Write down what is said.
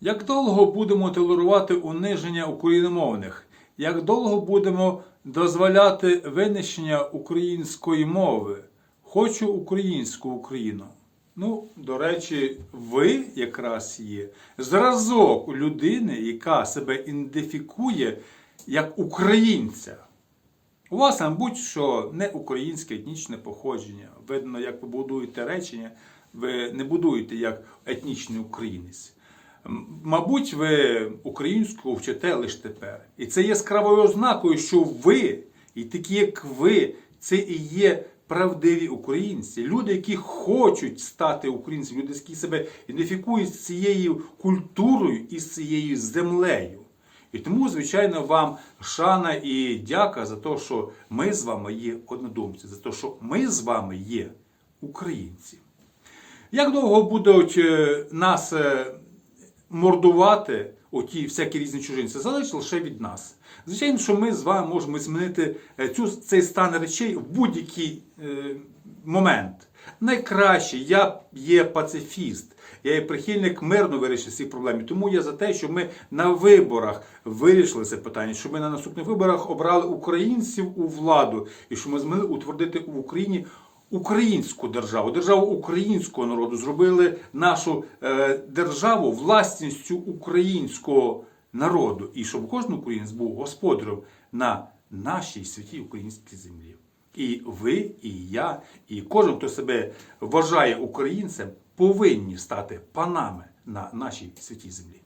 Як довго будемо толерувати униження україномовних? Як довго будемо дозволяти винищення української мови? Хочу українську Україну. Ну, до речі, ви якраз є зразок людини, яка себе ідентифікує як українця. У вас, мабуть, що не українське етнічне походження. Видно, як ви будуєте речення, ви не будуєте як етнічний українець. Мабуть, ви українську вчите лише тепер. І це яскравою ознакою, що ви, і такі, як ви, це і є правдиві українці. Люди, які хочуть стати українцями, люди, які себе ідентифікують з цією культурою і з цією землею. І тому, звичайно, вам шана і дяка за те, що ми з вами є однодумці, за те, що ми з вами є українці. Як довго будуть е, нас е, мордувати оті всякі різні чужинці, залежить лише від нас. Звичайно, що ми з вами можемо змінити е, цю, цей стан речей в будь-який е, момент. Найкраще, я є пацифіст, я є прихильник мирно вирішення цих проблем. Тому я за те, щоб ми на виборах вирішили це питання, щоб ми на наступних виборах обрали українців у владу, і щоб ми змогли утвердити в Україні українську державу, державу українського народу, зробили нашу е, державу власністю українського народу, і щоб кожен українець був господарем на нашій святій українській землі. І ви, і я, і кожен, хто себе вважає українцем, повинні стати панами на нашій святій землі.